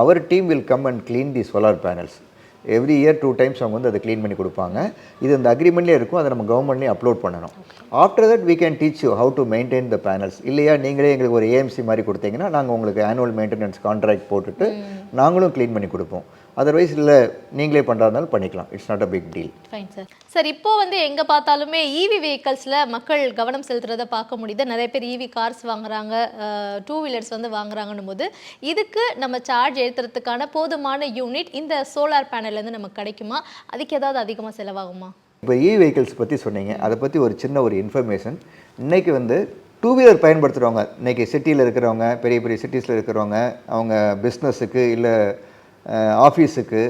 B: our team will come and clean the solar panels every year two times அவங்க வந்து அதை க்ளீன் பண்ணி கொடுப்பாங்க. இது இந்த அக்ரிமெண்ட்லேயே இருக்கும். அதை நம்ம கவர்மெண்ட்லேயே அப்லோட் பண்ணணும். After that we can teach you how to maintain the panels இல்லையா நீங்களே எங்களுக்கு ஒரு ஏஎம்சி மாதிரி கொடுத்தீங்கன்னா நாங்கள் உங்களுக்கு ஆனுவல் மெயின்டெனன்ஸ் கான்ட்ராக்ட் போட்டுட்டு நாங்களும் க்ளீன் பண்ணி கொடுப்போம். அதர்வைஸ் இல்லை நீங்களே பண்ணுறதுனால பண்ணிக்கலாம். It's not a big deal
A: fine sir sir இப்போ வந்து எங்க பார்த்தாலுமே E இவி வெஹிக்கல்ஸ்ல மக்கள் கவனம் செலுத்துறத பார்க்க முடியுது. நிறைய பேர் இவி கார்ஸ் வாங்குறாங்க டூ வீலர்ஸ் வந்து வாங்குறாங்கன்னும் போது இதுக்கு நம்ம சார்ஜ் ஏற்றுறதுக்கான போதுமான யூனிட் இந்த சோலார் பேனல்லேருந்து நமக்கு கிடைக்குமா? அதுக்கு ஏதாவது அதிகமாக செலவாகுமா?
B: இப்போ இ வெஹிக்கிள்ஸ் பற்றி சொன்னீங்க. அதை பற்றி ஒரு சின்ன ஒரு இன்ஃபர்மேஷன் இன்னைக்கு வந்து டூ வீலர் பயன்படுத்துகிறவங்க இன்னைக்கு சிட்டியில் இருக்கிறவங்க பெரிய பெரிய சிட்டிஸில் இருக்கிறவங்க அவங்க பிஸ்னஸுக்கு இல்லை ஆஃபீஸுக்கு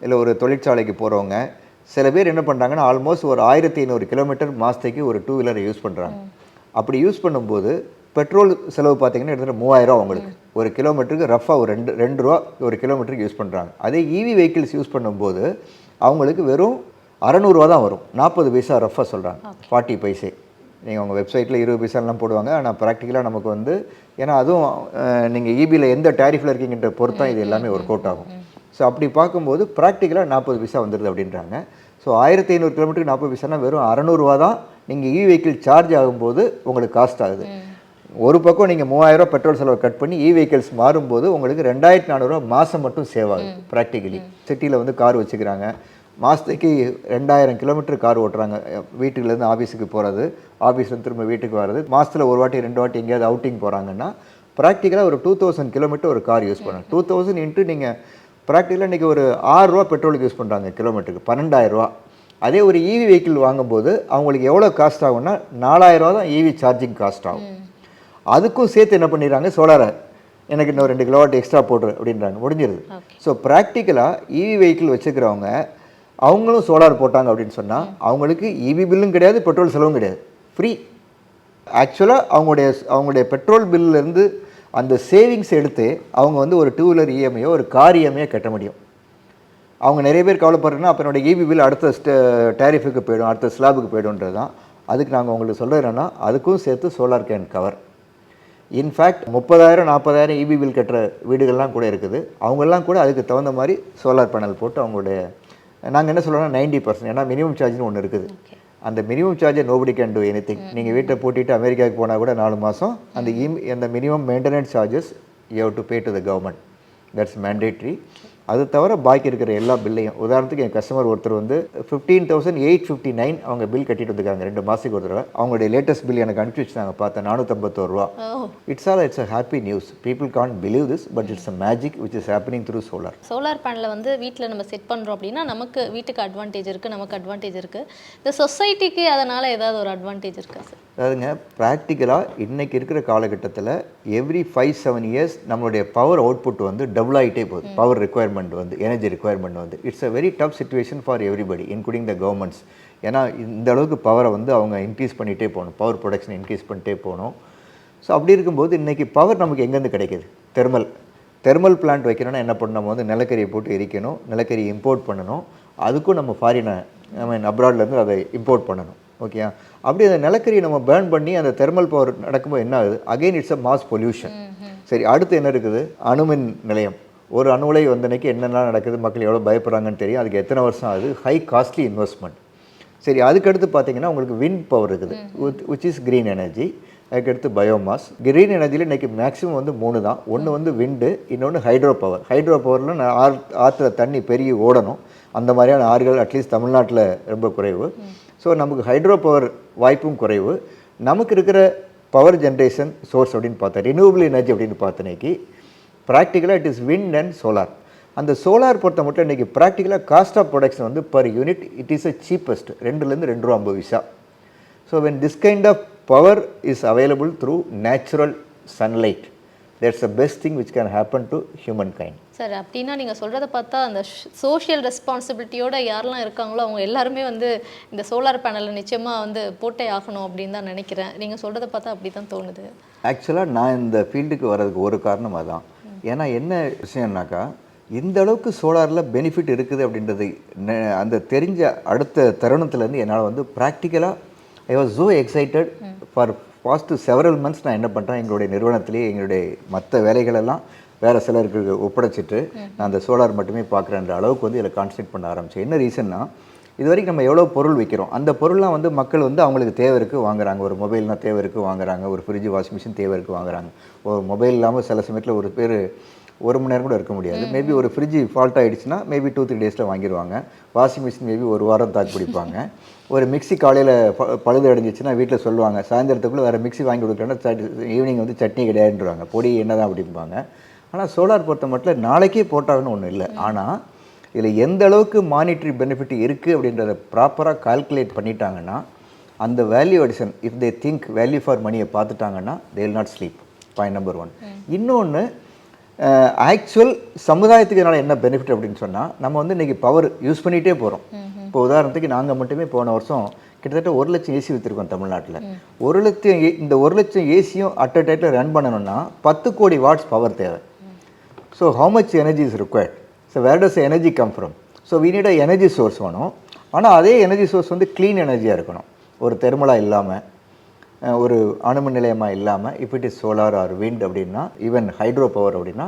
B: இல்லை ஒரு தொழிற்சாலைக்கு போகிறவங்க சில பேர் என்ன பண்ணுறாங்கன்னா ஆல்மோஸ்ட் ஒரு ஆயிரத்தி ஐநூறு கிலோமீட்டர் மாதத்துக்கு ஒரு டூ வீலரை யூஸ் பண்ணுறாங்க அப்படி யூஸ் பண்ணும்போது பெட்ரோல் செலவு பார்த்தீங்கன்னா எடுத்துகிட்டு மூவாயிரம் அவங்களுக்கு. ஒரு கிலோமீட்டருக்கு ரஃபாக ஒரு ரெண்டு ரெண்டு ரூபா ஒரு கிலோமீட்டருக்கு யூஸ் பண்ணுறாங்க அதே இவி வெஹிக்கிள்ஸ் யூஸ் பண்ணும்போது அவங்களுக்கு வெறும் அறநூறுவா தான் வரும். நாற்பது பைசா ரஃபாக சொல்கிறாங்க ஃபார்ட்டி பைசே. நீங்கள் உங்கள் வெப்சைட்டில் இருபது பைசாலாம் போடுவாங்க. ஆனால் ப்ராக்டிக்கலாக நமக்கு வந்து ஏன்னா அதுவும் நீங்கள் இபியில் எந்த டேரிஃபில் இருக்கீங்கன்ற பொறுத்தான் இது எல்லாமே ஒர்க் அவுட் ஆகும். ஸோ அப்படி பார்க்கும்போது ப்ராக்டிக்கலாக நாற்பது பைசா வந்துடுது அப்படின்றாங்க. ஸோ ஆயிரத்தி ஐநூறு கிலோமீட்டருக்கு நாற்பது பைசானா வெறும் அறநூறுவா தான் நீங்கள் இ வெஹிக்கிள் சார்ஜ் ஆகும்போது உங்களுக்கு காஸ்ட் ஆகுது. ஒரு பக்கம் நீங்கள் மூவாயிரரூவா பெட்ரோல் செலவை கட் பண்ணி e இ வெஹிக்கிள்ஸ் மாறும்போது உங்களுக்கு ரெண்டாயிரத்தி நானூறுரூவா மாதம் மட்டும் சேவ் ஆகுது ப்ராக்டிக்கலி சிட்டியில் வந்து கார் வச்சுக்கிறாங்க. மாதத்துக்கு ரெண்டாயிரம் கிலோமீட்டர் கார் ஓட்டுறாங்க. வீட்டுலேருந்து ஆஃபீஸுக்கு போகிறது ஆஃபீஸ்லேருந்து திரும்ப வீட்டுக்கு வர்றது. மாதத்தில் ஒரு வாட்டி ரெண்டு வாட்டி எங்கேயாவது அவுட்டிங் போகிறாங்கன்னா ப்ராக்டிக்கலாக ஒரு டூ தௌசண்ட் கிலோமீட்டர் ஒரு கார் யூஸ் பண்ணணும். டூ தௌசண்ட் இன்ட்டு நீங்கள் ப்ராக்டிக்கலாக இன்றைக்கி ஒரு ஆறுரூவா பெட்ரோலுக்கு யூஸ் பண்ணுறாங்க கிலோமீட்டருக்கு பன்னெண்டாயிரரூவா அதே ஒரு இவி வெஹிக்கிள் வாங்கும்போது அவங்களுக்கு எவ்வளோ காஸ்ட் ஆகும்னா நாலாயிரரூவா தான் இவி சார்ஜிங் காஸ்ட் ஆகும். அதுக்கும் சேர்த்து என்ன பண்ணிடுறாங்க? சோலாரை எனக்கு இன்னும் ரெண்டு கிலோவாட் எக்ஸ்ட்ரா போட்டுரு அப்படின்றாங்க. முடிஞ்சிருது. ஸோ ப்ராக்டிக்கலாக இவி வெஹிக்கிள் வச்சுக்கிறவங்க அவங்களும் சோலார் போட்டாங்க அப்படின்னு சொன்னால் அவங்களுக்கு இவி பில்லும் கிடையாது பெட்ரோல் செலவும் கிடையாது. ஃப்ரீ ஆக்சுவலாக அவங்களுடைய அவங்களுடைய பெட்ரோல் பில்லேருந்து அந்த சேவிங்ஸ் எடுத்து அவங்க வந்து ஒரு டூ வீலர் இஎம்ஐயோ ஒரு கார் இஎம்ஐயோ கட்ட முடியும். அவங்க நிறைய பேர் கவலைப்படுறேன்னா அப்போ என்னோடய இபி பில் அடுத்த ஸ்ட டேரிஃபுக்கு போயிடும் அடுத்த ஸ்லாபுக்கு போயிடும்ன்றது தான். அதுக்கு நாங்கள் உங்களுக்கு சொல்கிறது என்னன்னா அதுக்கும் சேர்த்து சோலார் கேன் கவர் இன்ஃபேக்ட் முப்பதாயிரம் நாற்பதாயிரம் இபி பில் கட்டுற வீடுகள்லாம் கூட இருக்குது. அவங்கெல்லாம் கூட அதுக்கு தகுந்த மாதிரி சோலார் பேனல் போட்டு அவங்களுடைய நாங்கள் என்ன சொல்கிறோம்னா நைன்டி பர்சன்ட் ஏன்னா மினிமம் சார்ஜ்னு ஒன்று இருக்குது. அந்த மினிமம் சார்ஜை nobody can do anything நீங்கள் வீட்டை பூட்டிட்டு அமெரிக்காவுக்கு போனால் கூட நாலு மாதம் அந்த இம் அந்த minimum maintenance charges you have to pay to the government that's mandatory அது தவிர பாக்கி இருக்கிற எல்லா பில்லையும். உதாரணத்துக்கு என் கஸ்டமர் ஒருத்தர் வந்து fifteen thousand eight fifty nine அவங்க பில் கட்டிட்டு வந்துருக்காங்க ரெண்டு மாதத்துக்கு ஒரு தடவை. அவங்களுடைய லேட்டஸ்ட் பில் எனக்கு அனுப்பிச்சி வச்சுருந்தாங்க பார்த்தேன் நானூற்றம்பத்தோரு ரூபா. It's all it's a happy news people can't believe this but it's a magic which is happening through solar
A: solar பேனலை வந்து வீட்டில் நம்ம செட் பண்ணுறோம் அப்படின்னா நமக்கு வீட்டுக்கு அட்வான்டேஜ் இருக்குது நமக்கு அட்வான்டேஜ் இருக்குது இந்த சொசைட்டிக்கு அதனால் ஏதாவது ஒரு அட்வான்டேஜ் இருக்கா சார்
B: அதாவதுங்க ப்ராக்டிக்கலாக இன்றைக்கி இருக்கிற காலகட்டத்தில் எவ்ரி ஃபைவ் செவன் இயர்ஸ் நம்மளுடைய பவர் அவுட்புட் வந்து டபுள் ஆகிட்டே போகுது. பவர் ரெக்குயர்மெண்ட் வந்து எனர்ஜி ரெக்குயர்மெண்ட் வந்து. It's a very tough situation for everybody including the governments ஏன்னா இந்த அளவுக்கு பவரை வந்து அவங்க இன்க்ரீஸ் பண்ணிகிட்டே போகணும். பவர் ப்ரொடக்ஷன் இன்க்ரீஸ் பண்ணிட்டே போகணும். ஸோ அப்படி இருக்கும்போது இன்றைக்கி பவர் நமக்கு எங்கேருந்து கிடைக்குது? தெர்மல் தெர்மல் பிளான்ட் வைக்கணும்னா என்ன பண்ணணும்? நம்ம வந்து நிலக்கரியை போட்டு எரிக்கணும். நிலக்கரி இம்போர்ட் பண்ணணும். அதுக்கும் நம்ம ஃபாரினை ஐ மீன் அப்ராட்லேருந்து அதை இம்போர்ட் பண்ணணும். ஓகே அப்படி அந்த நிலக்கரியை நம்ம பேர்ன் பண்ணி அந்த தெர்மல் பவர் நடக்கும்போது என்ன ஆகுது? Again it's a mass pollution சரி அடுத்து என்ன இருக்குது? அணுமின் நிலையம். ஒரு அணுலை வந்தனைக்கு என்னென்ன நடக்குது மக்கள் எவ்வளோ பயப்படுறாங்கன்னு தெரியும். அதுக்கு எத்தனை வருஷம் ஆகுது? ஹை காஸ்ட்லி இன்வெஸ்ட்மெண்ட் சரி அதுக்கடுத்து பார்த்தீங்கன்னா உங்களுக்கு விண்ட் பவர் இருக்குது. விச் இஸ் க்ரீன் எனர்ஜி அதுக்கடுத்து பயோமாஸ் க்ரீன் எனர்ஜியில் இன்றைக்கி மேக்ஸிமம் வந்து மூணு தான். ஒன்று வந்து விண்டு இன்னொன்று ஹைட்ரோ பவர் ஹைட்ரோ பவரில் ஆறு ஆற்றுல தண்ணி பெருகி ஓடணும். அந்த மாதிரியான ஆறுகள் அட்லீஸ்ட் தமிழ்நாட்டில் ரொம்ப குறைவு. ஸோ நமக்கு ஹைட்ரோ பவர் வாய்ப்பும் குறைவு. நமக்கு இருக்கிற பவர் ஜென்ரேஷன் சோர்ஸ் அப்படின்னு பார்த்தா ரினியூவபிள் எனர்ஜி அப்படின்னு பார்த்தனைக்கு ப்ராக்டிக்கலாக it is wind and solar அந்த சோலார் பொறுத்த மட்டும் இன்றைக்கி ப்ராக்டிக்கலாக காஸ்ட் ஆஃப் ப்ரொடக்ஷன் வந்து per unit it is a cheapest ரெண்டுலேருந்து ரெண்டு ரூபா ஐம்பது பைசா. So when this kind of power is available through natural sunlight that's the best thing which can happen to human kind
A: sir அப்படின்னா நீங்கள் சொல்கிறத பார்த்தா அந்த சோஷியல் ரெஸ்பான்சிபிலிட்டியோட யாரெல்லாம் இருக்காங்களோ அவங்க எல்லாருமே வந்து இந்த சோலார் பேனலை நிச்சயமாக வந்து போட்டே ஆகணும் அப்படின்னு தான் நினைக்கிறேன். நீங்கள் சொல்கிறத பார்த்தா அப்படி தான் தோணுது.
B: ஆக்சுவலாக நான் இந்த ஃபீல்டுக்கு வர்றதுக்கு ஒரு காரணம் அதான். ஏன்னா என்ன விஷயம்னாக்கா இந்த அளவுக்கு சோலாரில் பெனிஃபிட் இருக்குது அப்படின்றது நெ- அந்த தெரிஞ்ச அடுத்த தருணத்துலேருந்து என்னால் வந்து ப்ராக்டிக்கலாக I was so excited for past several months நான் என்ன பண்ணுறேன் எங்களுடைய நிறுவனத்திலேயே எங்களுடைய மற்ற வேலைகளெல்லாம் வேறு சிலருக்கு ஒப்படைச்சிட்டு நான் அந்த சோலார் மட்டுமே பார்க்குறேன்ற அளவுக்கு வந்து இதில் கான்சன்ட்ரேட் பண்ண ஆரம்பித்தேன் என்ன ரீசன்னா இது வரைக்கும் நம்ம எவ்வளோ பொருள் விற்கிறோம் அந்த பொருள்லாம் வந்து மக்கள் வந்து அவங்களுக்கு தேவை இருக்குது வாங்குறாங்க. ஒரு மொபைல்னால் தேவை இருக்குது வாங்குறாங்க. ஒரு ஃப்ரிட்ஜ் வாஷிங் மிஷின் தேவை இருக்குது வாங்குறாங்க. ஒரு மொபைல் இல்லாமல் சில சமயத்தில் ஒரு பேர் ஒரு மணி நேரம் கூட இருக்க முடியாது. மேபி ஒரு ஃப்ரிட்ஜ் ஃபால்ட் ஆகிடுச்சுன்னா மேபி டூ த்ரீ டேஸில் வாங்கிடுவாங்க வாஷிங் மிஷின் மேபி ஒரு வாரம் தாக்கு பிடிப்பாங்க. ஒரு மிக்ஸி காலையில் ப பழுது அடைஞ்சிச்சுன்னா வீட்டில் சொல்லுவாங்க. சாயந்தரத்துக்குள்ளே வேறு மிக்ஸி வாங்கி கொடுக்குறேன்னா ஈவினிங் வந்து சட்னி கிடையாதுன்றாங்க பொடி என்ன தான் அப்படிம்பாங்க. ஆனால் சோலார் பொறுத்த மட்டும் நாளைக்கே போட்டாங்கன்னு ஒன்றும் இல்லை. ஆனால் இதில் எந்த அளவுக்கு மானிட்டரி பெனிஃபிட் இருக்குது அப்படின்றத ப்ராப்பராக கால்குலேட் பண்ணிட்டாங்கன்னா அந்த value addition if they think value for மணியை பார்த்துட்டாங்கன்னா they will not sleep point number one இன்னொன்று ஆக்சுவல் சமுதாயத்துக்கு இதனால் என்ன பெனிஃபிட் அப்படின்னு சொன்னால் நம்ம வந்து இன்றைக்கி பவர் யூஸ் பண்ணிகிட்டே போகிறோம் இப்போ உதாரணத்துக்கு நாங்கள் மட்டுமே போன வருஷம் கிட்டத்தட்ட ஒரு லட்சம் ஏசி விற்றுருக்கோம் தமிழ்நாட்டில். ஒரு லட்சம் ஏ- இந்த ஒரு லட்சம் ஏசியும் அட் அ டைத்தில் ரன் பண்ணணும்னா பத்து கோடி வாட்ஸ் பவர் தேவை. So how much energy is required? So where does energy come from so we need a energy source வேணும். ஆனால் அதே எனர்ஜி சோர்ஸ் வந்து க்ளீன் எனர்ஜியாக இருக்கணும். ஒரு தெர்மலாக இல்லாமல் ஒரு அணுமின் நிலையமாக இல்லாமல் if it is solar or wind அப்படின்னா ஈவன் ஹைட்ரோ பவர் அப்படின்னா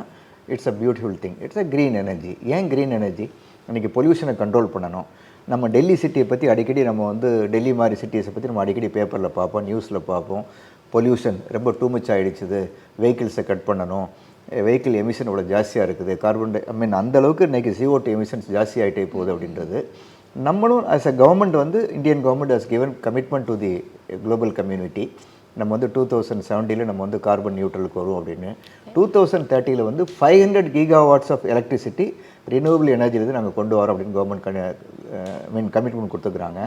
B: it's a beautiful thing it's a green energy ஏன் க்ரீன் எனர்ஜி இன்றைக்கி பொல்யூஷனை கண்ட்ரோல் பண்ணணும். நம்ம டெல்லி சிட்டியை பற்றி அடிக்கடி நம்ம வந்து டெல்லி மாதிரி சிட்டிஸை பற்றி நம்ம அடிக்கடி பேப்பரில் பார்ப்போம் நியூஸில் பார்ப்போம். பொல்யூஷன் ரொம்ப டூ மச் ஆகிடுச்சுது வெஹிக்கிள்ஸை கட் பண்ணணும். வெஹிக்கிள் எமிஷன் இவ்வளோ ஜாஸ்தியாக இருக்குது. கார்பன் டை ஐ மீன் அந்த அளவுக்கு இன்றைக்கி CO2 எமிஷன்ஸ் ஜாஸ்தி ஆகிட்டே போகுது அப்படின்றது. நம்மளும் ஆஸ் அ கவர்மெண்ட் வந்து Indian government has given commitment to the global community நம்ம வந்து டூ தௌசண்ட் செவன்ட்டியில் நம்ம வந்து கார்பன் நியூட்ரலுக்கு வரும் அப்படின்னு. டூ தௌசண்ட் தேர்ட்டியில் வந்து five hundred giga watts of electricity renewable எனர்ஜிலேருந்து நாங்கள் கொண்டு வரோம் அப்படின்னு கவர்மெண்ட் மீன் கமிட்மெண்ட் கொடுத்துருக்குறாங்க.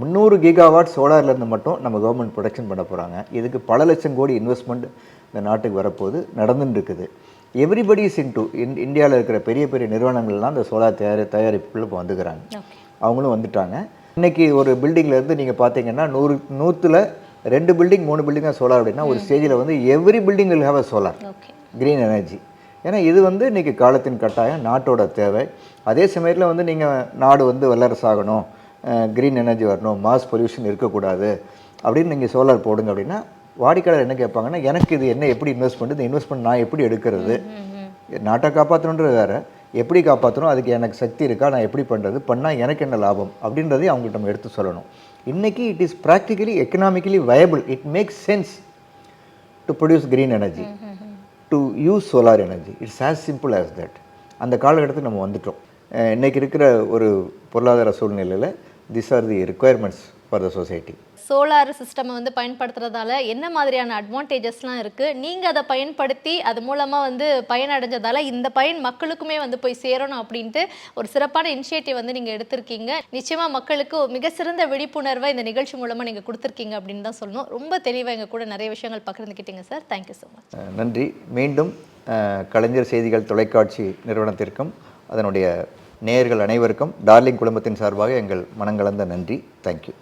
B: முந்நூறு கிகாவாட் சோலார்லேருந்து மட்டும் நம்ம கவர்மெண்ட் ப்ரொடக்ஷன் பண்ண போகிறாங்க இதுக்கு பல லட்சம் கோடி இன்வெஸ்ட்மெண்ட் இந்த நாட்டுக்கு வரப்போகுது நடந்துன்னு இருக்குது எவ்ரிபடி இஸ் இன் டு இந்தியாவில் இருக்கிற பெரிய பெரிய நிறுவனங்கள்லாம் இந்த சோலார் தயாரி தயாரிப்புக்குள்ள இப்போ வந்துக்கிறாங்க. அவங்களும் வந்துட்டாங்க. இன்னைக்கு ஒரு பில்டிங்ல இருந்து நீங்கள் பார்த்தீங்கன்னா நூறு நூற்றில் ரெண்டு பில்டிங் மூணு பில்டிங் தான் சோலார் அப்படின்னா ஒரு ஸ்டேஜில் வந்து every building will have a solar green energy ஏன்னா இது வந்து இன்றைக்கி காலத்தின் கட்டாயம் நாட்டோட தேவை. அதே சமயத்தில் வந்து நீங்கள் நாடு வந்து வல்லரசாகணும் க்ரீன் எனர்ஜி வரணும் மாஸ் பொல்யூஷன் இருக்கக்கூடாது அப்படின்னு நீங்கள் சோலார் போடுங்க அப்படின்னா வாடிக்கையாளர் என்ன கேட்பாங்கன்னா எனக்கு இது என்ன எப்படி இன்வெஸ்ட் பண்ணுறது இந்த இன்வெஸ்ட்மெண்ட் நான் எப்படி எடுக்கிறது? நாட்டை காப்பாற்றணுன்றது வேறு. எப்படி காப்பாற்றணும் அதுக்கு எனக்கு சக்தி இருக்கா? நான் எப்படி பண்ணுறது பண்ணால் எனக்கு என்ன லாபம்? அப்படின்றதையும் அவங்கள்ட்ட நம்ம எடுத்து சொல்லணும். இன்றைக்கி it is practically economically viable it makes sense to produce green energy to use solar energy it's as simple as that அந்த காலகட்டத்துக்கு நம்ம வந்துட்டோம். அஹ் இன்னைக்கு இருக்கிற ஒரு பொருளாதார சூழ்நிலையில் this are the requirements for the society
A: solar system வந்து பயன்படுத்துறதால என்ன மாதிரியான அட்வான்டேஜஸ்லாம் இருக்கு? நீங்க அதை பயன்படுத்தி அது மூலமா வந்து பயனடைஞ்சதால இந்த பயன் மக்களுக்குமே வந்து போய் சேரணும் அப்படின்ட்டு ஒரு சிறப்பான இனிஷியேட்டிவ் வந்து நீங்க எடுத்திருக்கீங்க. நிச்சயமா மக்களுக்கு மிக சிறந்த விழிப்புணர்வை இந்த நிகழ்ச்சி மூலமா நீங்க கொடுத்துருக்கீங்க அப்படின்னு தான் சொல்லணும். ரொம்ப தெளிவாக எங்க கூட நிறைய விஷயங்கள் பகிர்ந்துக்கிட்டீங்க சார் தேங்க்யூ ஸோ மச்
B: நன்றி. மீண்டும் கலைஞர் செய்திகள் தொலைக்காட்சி நிறுவனத்திற்கும் அதனுடைய நேயர்கள் அனைவருக்கும் டார்லிங் குடும்பத்தின் சார்பாக எங்கள் மனங்கலந்த நன்றி. தேங்க்யூ